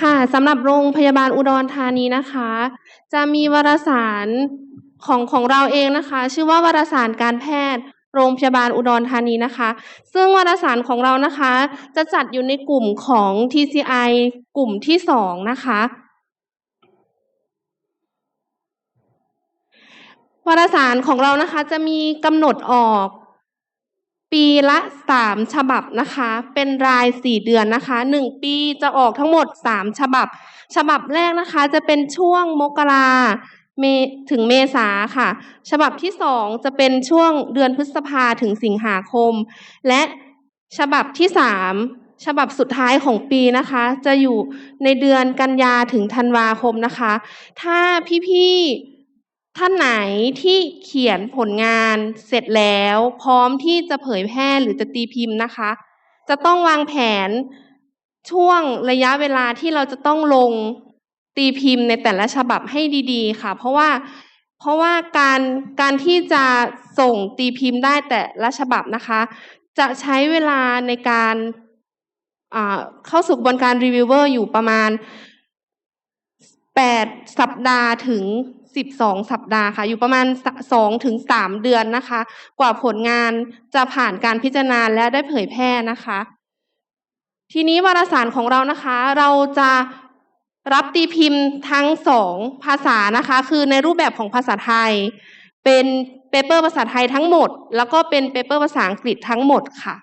ค่ะสำหรับโรงพยาบาลอุดรธานีนะคะ จะมีวารสารของของเราเองนะคะ ชื่อว่าวารสารการแพทย์ โรงพยาบาลอุดรธานีนะคะ ซึ่งวารสารของเรานะคะ จะจัดอยู่ในกลุ่มของ TCI กลุ่มที่สองนะคะวารสารของเรานะคะจะมีกำหนดออก ปีละสามฉบับนะคะ เป็นรายสี่เดือนนะคะหนึ่งปีจะออกทั้งหมดสามฉบับ ฉบับแรกนะคะ จะเป็นช่วงมกราเมถึงเมษาค่ะ ฉบับที่สองจะเป็นช่วงเดือนพฤษภาถึงสิงหาคม และฉบับที่สามฉบับสุดท้ายของปีนะคะ จะอยู่ในเดือนกันยาถึงธันวาคมนะคะ ถ้าพี่ๆ ท่านไหนที่เขียนผลงานเสร็จแล้ว พร้อมที่จะเผยแพร่หรือจะตีพิมพ์นะคะ จะต้องวางแผนช่วงระยะเวลาที่เราจะต้องลงตีพิมพ์ในแต่ละฉบับให้ดีๆ ค่ะ เพราะว่าเพราะว่าการการที่จะส่งตีพิมพ์ได้แต่ละฉบับนะคะ จะใช้เวลาในการเข้าสู่กระบวนการรีวิวเวอร์อยู่ประมาณแปดสัปดาห์ถึง สิบสองสัปดาห์ค่ะ อยู่ประมาณสองถึงสามเดือนนะคะ กว่าผลงานจะผ่านการพิจารณาและได้เผยแพร่นะคะ ทีนี้วารสารของเรานะคะ เราจะรับตีพิมพ์ทั้งสองภาษานะคะ คือในรูปแบบของภาษาไทย เป็นเปเปอร์ภาษาไทยทั้งหมด แล้วก็เป็นเปเปอร์ภาษาอังกฤษทั้งหมดค่ะ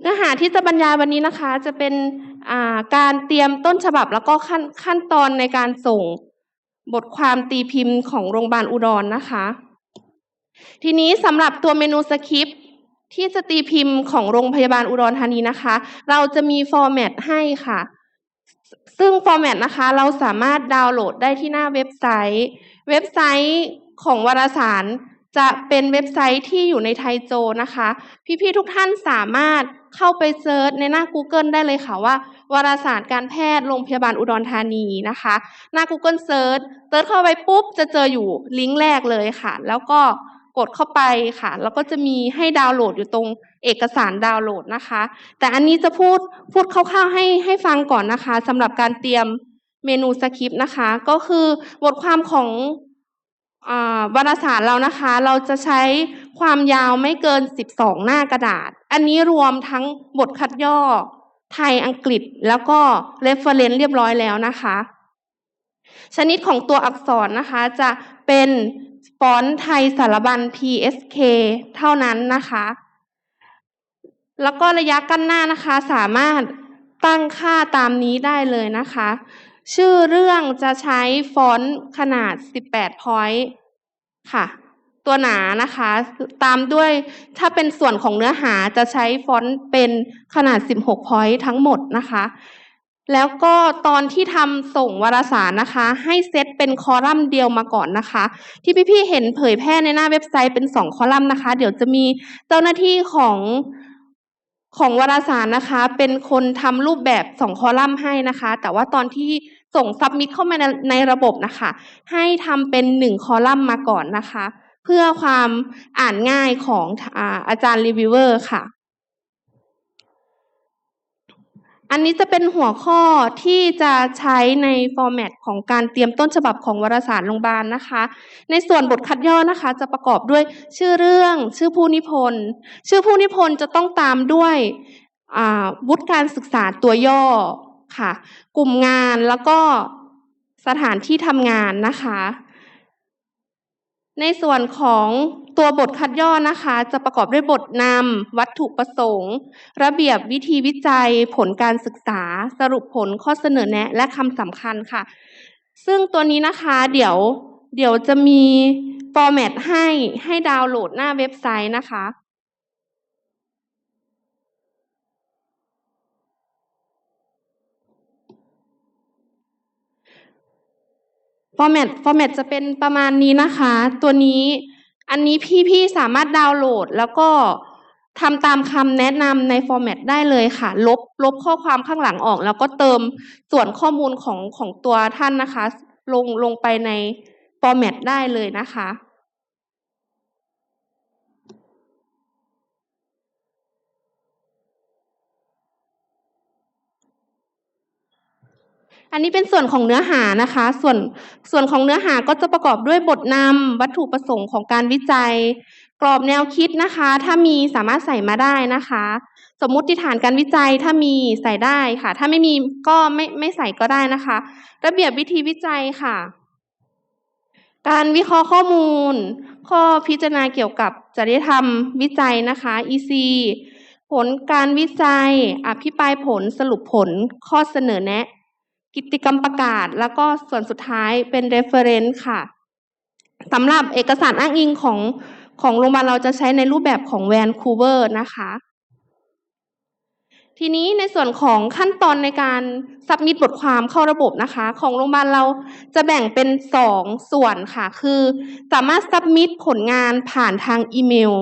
เนื้อหาที่จะบรรยายวันนี้นะคะจะเป็นาการเตรียมต้นฉบับแล้วก็ขั้นขั้นตอนในการส่งบทความตีพิมพ์ของโรงพยาบาลอุดรนะคะ ทีนี้สำหรับตัวเมนูสคริปที่จะตีพิมพ์ของโรงพยาบาลอุดรธานีนะคะ เราจะมีฟอร์แมตให้ค่ะ ซึ่งฟอร์แมตนะคะเราสามารถดาวน์โหลดได้ที่หน้าเว็บไซต์ เว็บไซต์ของวารสารจะเป็นเว็บไซต์ที่อยู่ในไทยโจนะคะ พี่ๆทุกท่านสามารถ เข้าไปเซิร์ชในหน้า Google ได้เลยค่ะว่า วารสารการแพทย์โรงพยาบาลอุดรธานีนะคะ หน้า Google เซิร์ชเซิร์ชเข้าไปปุ๊บจะเจออยู่ลิงก์แรกเลยค่ะ แล้วก็กดเข้าไปค่ะ แล้วก็จะมีให้ดาวน์โหลดอยู่ตรงเอกสารดาวน์โหลดนะคะ แต่อันนี้จะพูดพูดคร่าวๆให้ให้ฟังก่อนนะคะสำหรับการเตรียมเมนูสคริปต์นะคะ ก็คือบทความของอวารสารเรานะคะ เราจะใช้ ความยาวไม่เกิน 12 หน้ากระดาษ อันนี้รวมทั้งบทคัดย่อ ไทยอังกฤษแล้วก็ reference เรียบร้อยแล้วนะคะ ชนิดของตัวอักษรนะคะจะเป็นฟอนต์ไทยสารบัญ PSK เท่านั้นนะคะ แล้วก็ระยะกั้นหน้านะคะสามารถตั้งค่าตามนี้ได้เลยนะคะ ชื่อเรื่องจะใช้ฟอนต์ขนาด 18 พอยต์ค่ะ ตัวหนานะคะ ตามด้วยถ้าเป็นส่วนของเนื้อหาจะใช้ฟอนต์เป็นขนาด 16 พอยต์ทั้งหมดนะคะ แล้วก็ตอนที่ทำส่งวารสารนะคะ ให้เซตเป็นคอลัมน์เดียวมาก่อนนะคะ ที่พี่ๆเห็นเผยแพร่ในหน้าเว็บไซต์เป็นสองคอลัมน์นะคะ เดี๋ยวจะมีเจ้าหน้าที่ของของวารสารนะคะ เป็นคนทำรูปแบบสองคอลัมน์ให้นะคะ แต่ว่าตอนที่ส่งซับมิดเข้ามาในในระบบนะคะ ให้ทำเป็นหนึ่งคอลัมน์มาก่อนนะคะ พื่อความอ่านง่ายของอาอาจารย์รีวิเวอร์ค่ะ อันนี้จะเป็นหัวข้อที่จะใช้ในฟอร์แมตของการเตรียมต้นฉบับของวารสารโรงพยาบาลนะคะ ในส่วนบทคัดย่อนะคะ จะประกอบด้วยชื่อเรื่อง ชื่อผู้นิพนธ์ ชื่อผู้นิพนธ์จะต้องตามด้วยวุฒิการศึกษาตัวย่อค่ะ กลุ่มงานแล้วก็สถานที่ทำงานนะคะ ในส่วนของตัวบทคัดย่อนะคะ จะประกอบด้วยบทนำวัตถุประสงค์ ระเบียบวิธีวิจัย ผลการศึกษา สรุปผลข้อเสนอแนะ และคำสำคัญค่ะ ซึ่งตัวนี้นะคะเดี๋ยวเดี๋ยวจะมีฟอร์แมตให้ให้ดาวน์โหลดหน้าเว็บไซต์นะคะ ฟอร์แมตฟอร์แมตจะเป็นประมาณนี้นะคะ ตัวนี้อันนี้พี่ๆสามารถดาวน์โหลด แล้วก็ทำตามคำแนะนำในฟอร์แมตได้เลยค่ะ ลบลบข้อความข้างหลังออก แล้วก็เติมส่วนข้อมูลของของตัวท่านนะคะ ลงลงไปในฟอร์แมตได้เลยนะคะ ค อันนี้เป็นส่วนของเนื้อหานะคะ ส่วนส่วนของเนื้อหาก็จะประกอบด้วยบทนำวัตถุประสงค์ของการวิจัย กรอบแนวคิดนะคะ ถ้ามีสามารถใส่มาได้นะคะ สมมุติฐานการวิจัยถ้ามีใส่ได้ค่ะ ถ้าไม่มีก็ไม่ไม่ใส่ก็ได้นะคะ ระเบียบวิธีวิจัยค่ะ การวิเคราะห์ข้อมูล ข้อพิจารณาเกี่ยวกับจริยธรรมวิจัยนะคะ EC ผลการวิจัย อภิปรายผลสรุปผลข้อเสนอแนะ กิจกรรมประกาศ แล้วก็ส่วนสุดท้ายเป็น reference ค่ะสำหรับเอกสารอ้างอิงของของโรงพยาบาลเราจะใช้ในรูปแบบของ Vancouver นะคะทีนี้ในส่วนของขั้นตอนในการสับมิดบทความเข้าระบบนะคะ ของโรงพยาบาลเราจะแบ่งเป็นสองส่วนค่ะ คือ สามารถสับมิดผลงานผ่านทางอีเมล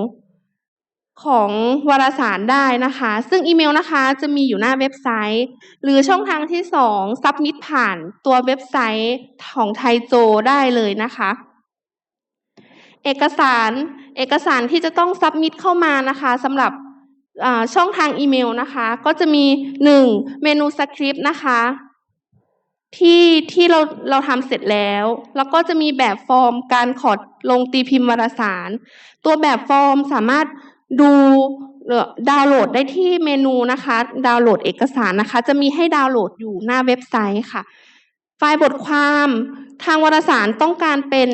ของวารสารได้นะคะ ซึ่งอีเมลนะคะจะมีอยู่หน้าเว็บไซต์ หรือช่องทางที่สองซับมิดผ่านตัวเว็บไซต์ของไทโจได้เลยนะคะ เอกสารเอกสารที่จะต้องซับมิดเข้ามานะคะสำหรับช่องทางอีเมลนะคะ ก็จะมีหนึ่งเมนูสคริปต์นะคะที่ที่เราเราทำเสร็จแล้ว แล้วก็จะมีแบบฟอร์มการขอลงตีพิมพ์วารสาร ตัวแบบฟอร์มสามารถ ดูเอ่อดาวน์โหลดได้ที่เมนูนะคะ ดาวน์โหลดเอกสารนะคะ จะมีให้ดาวน์โหลดอยู่หน้าเว็บไซต์ค่ะ ไฟล์บทความทางวารสารต้องการเป็น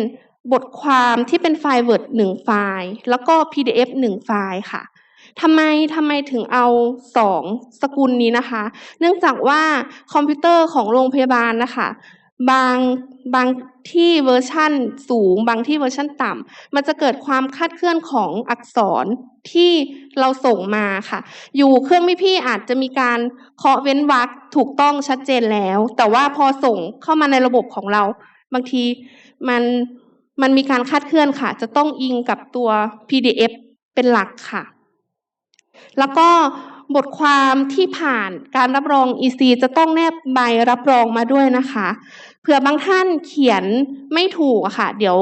บทความที่เป็นไฟล์ Word หนึ่งไฟล์ แล้วก็ PDF หนึ่งไฟล์ค่ะทำไมทำไมถึงเอาสองสกุลนี้นะคะ เนื่องจากว่าคอมพิวเตอร์ของโรงพยาบาลนะคะ บางบางที่เวอร์ชั่นสูง บางที่เวอร์ชั่นต่ำมันจะเกิดความคาดเคลื่อนของอักษรที่เราส่งมาค่ะ อยู่เครื่องไม่พี่อาจจะมีการเคาะเว้นวรรคถูกต้องชัดเจนแล้ว แต่ว่าพอส่งเข้ามาในระบบของเรา บางทีมันมันมีการคาดเคลื่อนค่ะ จะต้องอิงกับตัว PDF เป็นหลักค่ะ แล้วก็ บทความที่ผ่านการรับรอง EC จะต้องแนบใบรับรองมาด้วยนะคะเผื่อบางท่านเขียนไม่ถูกอะค่ะ เดี๋ยว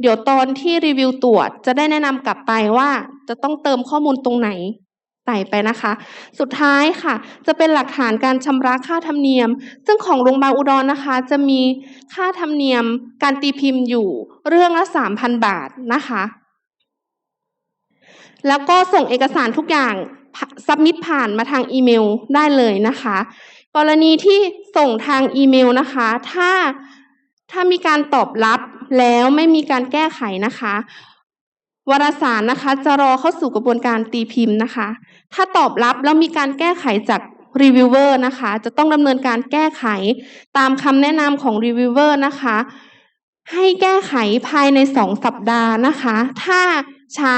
เดี๋ยวตอนที่รีวิวตรวจจะได้แนะนำกลับไปว่าจะต้องเติมข้อมูลตรงไหนใส่ไปนะคะ สุดท้ายค่ะ จะเป็นหลักฐานการชำระค่าธรรมเนียม ซึ่งของโรงพยาบาลอุดรนะคะ จะมีค่าธรรมเนียมการตีพิมพ์อยู่เรื่องละ3,000บาทนะคะ แล้วก็ส่งเอกสารทุกอย่าง ซับมิดผ่านมาทางอีเมลได้เลยนะคะ กรณีที่ส่งทางอีเมลนะคะ ถ้าถ้ามีการตอบรับแล้วไม่มีการแก้ไขนะคะ วารสารนะคะ จะรอเข้าสู่กระบวนการตีพิมพ์นะคะ ถ้าตอบรับแล้วมีการแก้ไขจากรีวิวเวอร์นะคะ จะต้องดำเนินการแก้ไขตามคำแนะนำของรีวิวเวอร์นะคะ ให้แก้ไขภายในสองสัปดาห์นะคะ ถ้าช้า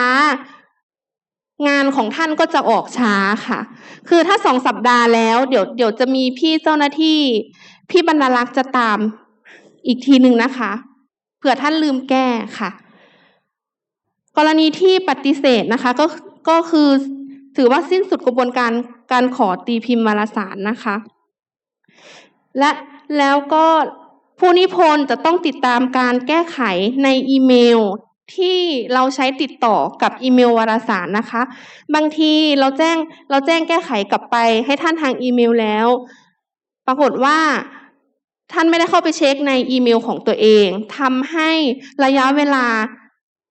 งานของท่านก็จะออกช้าค่ะ คือถ้าสองสัปดาห์แล้ว เดี๋ยวเดี๋ยวจะมีพี่เจ้าหน้าที่ พี่บรรลักษ์จะตามอีกทีหนึ่งนะคะ เผื่อท่านลืมแก้ค่ะ กรณีที่ปฏิเสธนะคะ ก็ก็คือถือว่าสิ้นสุดกระบวนการการขอตีพิมพ์วารสารนะคะ และแล้วก็ผู้นิพนธ์จะต้องติดตามการแก้ไขในอีเมล ที่เราใช้ติดต่อกับอีเมลวารสารนะคะ บางทีเราแจ้งเราแจ้งแก้ไขกลับไปให้ท่านทางอีเมลแล้ว ปรากฏว่าท่านไม่ได้เข้าไปเช็คในอีเมลของตัวเองทำให้ระยะเวลา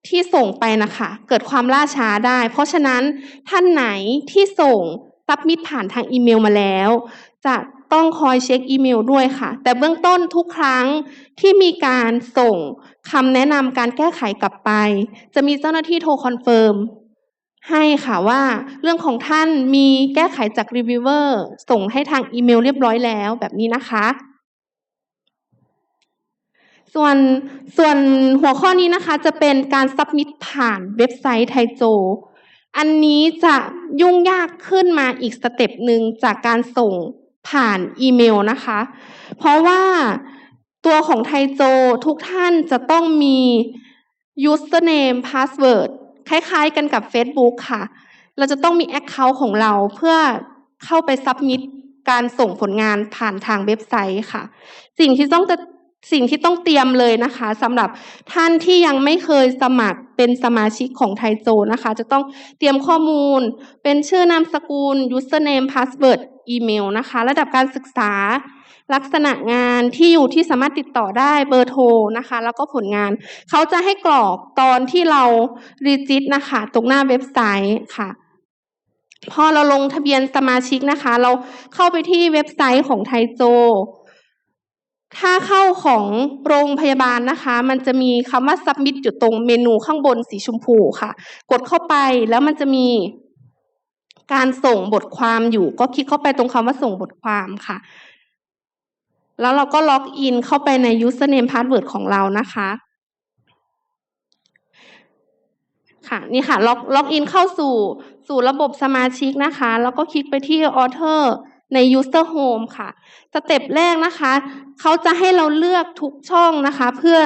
ที่ส่งไปนะคะ เกิดความล่าช้าได้ เพราะฉะนั้นท่านไหนที่ส่งซับมิดผ่านทางอีเมลมาแล้ว จะ ต้องคอยเช็คอีเมลด้วยค่ะ แต่เบื้องต้นทุกครั้งที่มีการส่งคำแนะนำการแก้ไขกลับไป จะมีเจ้าหน้าที่โทรคอนเฟิร์มให้ค่ะว่าเรื่องของท่านมีแก้ไขจากรีวิวเวอร์ส่งให้ทางอีเมลเรียบร้อยแล้วแบบนี้นะคะ ส่วนส่วนหัวข้อนี้นะคะจะเป็นการซับมิดผ่านเว็บไซต์ไทโจ อันนี้จะยุ่งยากขึ้นมาอีกสเต็ปหนึ่งจากการส่ง ผ่านอีเมลนะคะ เพราะว่าตัวของไทโจทุกท่านจะต้องมี username password คล้ายๆกันกับ Facebook ค่ะ เราจะต้องมี Account ของเราเพื่อเข้าไปซับมิดการส่งผลงานผ่านทางเว็บไซต์ค่ะ สิ่งที่ต้องจะสิ่งที่ต้องเตรียมเลยนะคะสำหรับท่านที่ยังไม่เคยสมัครเป็นสมาชิกของไทโจนะคะ จะต้องเตรียมข้อมูล เป็นชื่อนามสกุล username password อีเมลนะคะ ระดับการศึกษา ลักษณะงานที่อยู่ที่สามารถติดต่อได้เบอร์โทรนะคะ แล้วก็ผลงาน เขาจะให้กรอกตอนที่เรารีจิตนะคะ ตรงหน้าเว็บไซต์ค่ะพอเราลงทะเบียนสมาชิกนะคะ เราเข้าไปที่เว็บไซต์ของไทโจ ถ้าเข้าของโรงพยาบาลนะคะ มันจะมีคำว่า submit อยู่ตรงเมนูข้างบนสีชมพูค่ะ กดเข้าไปแล้วมันจะมี การส่งบทความอยู่ ก็คลิกเข้าไปตรงคำว่าส่งบทความค่ะ แล้วเราก็ล็อกอินเข้าไปใน username password ของเรานะคะ ค่ะนี่ค่ะล็อกล็อกอินเข้าสู่สู่ระบบสมาชิกนะคะ แล้วก็คลิกไปที่ author ใน user home ค่ะ สเต็ปแรกนะคะ เขาจะให้เราเลือกทุกช่องนะคะ เพื่อ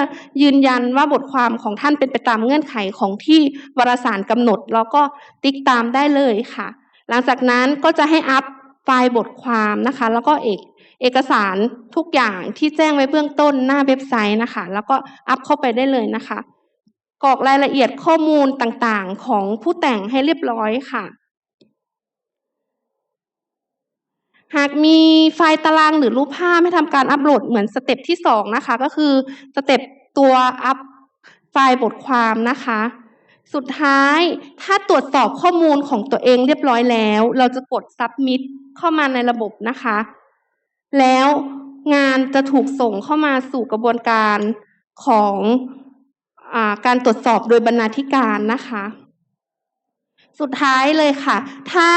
ยืนยันว่าบทความของท่านเป็นไปตามเงื่อนไขของที่วารสารกำหนด แล้วก็ติ๊กตามได้เลยค่ะ หลังจากนั้นก็จะให้อัพไฟล์บทความนะคะ แล้วก็เอกเอกสารทุกอย่างที่แจ้งไว้เบื้องต้นหน้าเว็บไซต์นะคะ แล้วก็อัพเข้าไปได้เลยนะคะกรอกรายละเอียดข้อมูลต่างๆ ของผู้แต่งให้เรียบร้อยค่ะ หากมีไฟล์ตารางหรือรูปภาพให้ทำการอัปโหลดเหมือนสเต็ปที่สองนะคะ ก็คือสเต็ปตัวอัพไฟล์บทความนะคะ สุดท้ายถ้าตรวจสอบข้อมูลของตัวเองเรียบร้อยแล้ว เราจะกด submit เข้ามาในระบบนะคะ แล้วงานจะถูกส่งเข้ามาสู่กระบวนการของอการตรวจสอบโดยบรรณาธิการนะคะ สุดท้ายเลยค่ะ ถ้า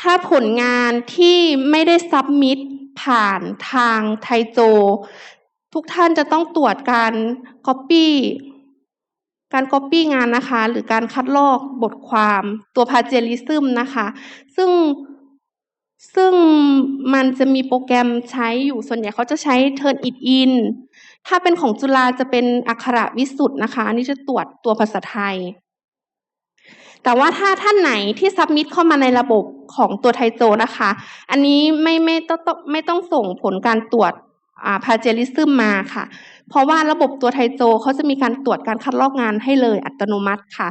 ถ้าผลงานที่ไม่ได้ซับมิดผ่านทางไทโจ ทุกท่านจะต้องตรวจการ Copy การ Copy งานนะคะหรือการคัดลอกบทความตัว plagiarism นะคะ ซึ่งซึ่งมันจะมีโปรแกรมใช้อยู่ส่วนใหญ่เขาจะใช้ Turnitin ถ้าเป็นของจุฬาจะเป็นอักขระวิสุทธ์นะคะอันนี้จะตรวจตัวภาษาไทย แต่ว่าถ้าท่านไหนที่ซับมิดเข้ามาในระบบของตัวไทโจนะคะ อันนี้ไม่ไม่ต้องไม่ต้องส่งผลการตรวจอ่าพาเจลิซึมมาค่ะเพราะว่าระบบตัวไทโจเขาจะมีการตรวจการคัดลอกงานให้เลยอัตโนมัติค่ะ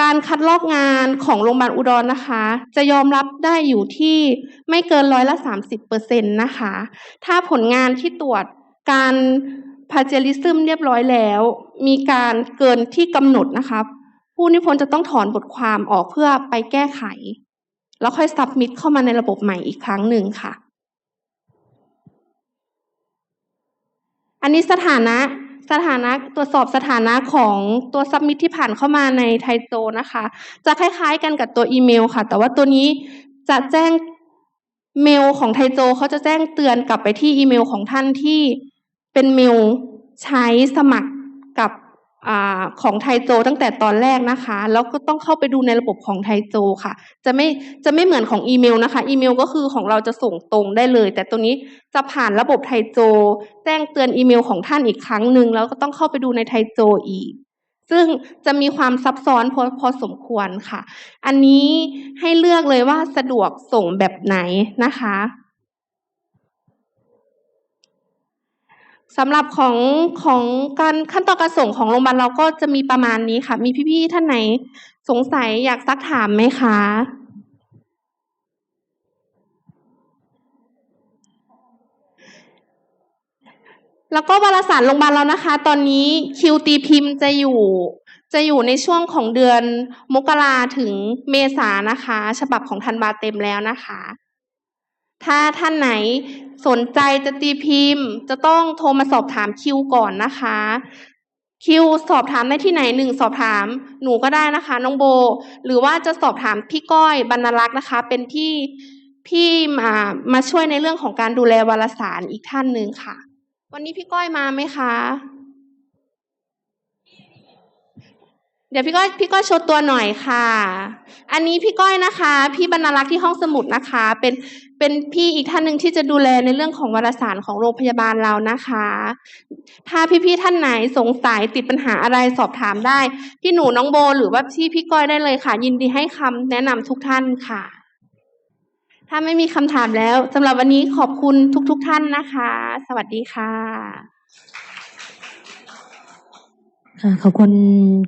การคัดลอกงานของโรงพยาบาลอุดรนะคะ จะยอมรับได้อยู่ที่ไม่เกินร้อยละสามสิบเปอร์เซ็นต์นะคะ ถ้าผลงานที่ตรวจการพาเจลิซึมเรียบร้อยแล้ว มีการเกินที่กำหนดนะคะผู้นิพนธ์จะต้องถอนบทความออกเพื่อไปแก้ไข แล้วค่อยซับมิดเข้ามาในระบบใหม่อีกครั้งหนึ่งค่ะ อันนี้สถานะสถานะตรวจสอบสถานะของตัวซับมิทที่ผ่านเข้ามาในไทโจนะคะ จะคล้ายๆกันกับตัวอีเมลค่ะ แต่ว่าตัวนี้จะแจ้งเมลของไทโจเขาจะแจ้งเตือนกลับไปที่อีเมลของท่านที่เป็นเมลใช้สมัคร อของไทโจตั้งแต่ตอนแรกนะคะ แล้วก็ต้องเข้าไปดูในระบบของไทโจค่ะ จะไม่จะไม่เหมือนของอีเมลนะคะ อีเมลก็คือของเราจะส่งตรงได้เลย แต่ตัวนี้จะผ่านระบบไทโจ แจ้งเตือนอีเมลของท่านอีกครั้งหนึ่งแล้วก็ต้องเข้าไปดูในไทโจอีก ซึ่งจะมีความซับซ้อนพอพอสมควรค่ะ อันนี้ให้เลือกเลยว่าสะดวกส่งแบบไหนนะคะ สำหรับของของการขั้นตอนการส่งของโรงพยาบาลเราก็จะมีประมาณนี้ค่ะ มีพี่ๆท่านไหนสงสัยอยากซักถามไหมคะแล้วก็วารสารโรงพยาบาลเรานะคะ ตอนนี้คิวตีพิมพ์จะอยู่ จะอยู่ในช่วงของเดือนมกราถึงเมษานะคะ ฉบับของธันวาเต็มแล้วนะคะ ถ้าท่านไหนสนใจจะตีพิมพ์ จะต้องโทรมาสอบถามคิวก่อนนะคะ คิวสอบถามได้ที่ไหนหนึ่งสอบถามหนูก็ได้นะคะ น้องโบ หรือว่าจะสอบถามพี่ก้อยบรรลักษ์นะคะ เป็นพี่พี่มามาช่วยในเรื่องของการดูแลวารสารอีกท่านหนึ่งค่ะ วันนี้พี่ก้อยมาไหมคะ เดี๋ยวพี่ก้อยพี่ก้อยโชว์ตัวหน่อยค่ะ อันนี้พี่ก้อยนะคะ พี่บรรลักษ์ที่ห้องสมุดนะคะ เป็นเป็นพี่อีกท่านหนึ่งที่จะดูแลในเรื่องของวารสารของโรงพยาบาลเรานะคะ ถ้าพี่ๆท่านไหนสงสัยติดปัญหาอะไรสอบถามได้ พี่หนูน้องโบหรือว่าพี่พี่ก้อยได้เลยค่ะ ยินดีให้คำแนะนำทุกท่านค่ะ ถ้าไม่มีคำถามแล้วสำหรับวันนี้ขอบคุณทุก ๆ ท่านนะคะ สวัสดีค่ะ ขอบคุณ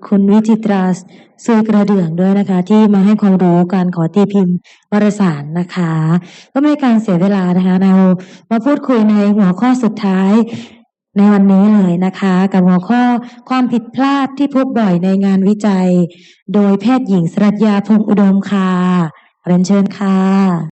คุณวิจิตราซุยกระเดื่องด้วยนะคะ ที่มาให้ความรู้การขอตีพิมพ์วารสารนะคะ ก็ไม่ใการเสียเวลานะคะ เรามาพูดคุยในหัวข้อสุดท้ายในวันนี้เลยนะคะ กับหัวข้อความผิดพลาดที่พบบ่อยในงานวิจัย โดยแพทย์หญิงสรัญญาพงอุดมค่ะเรียนเชิญค่ะ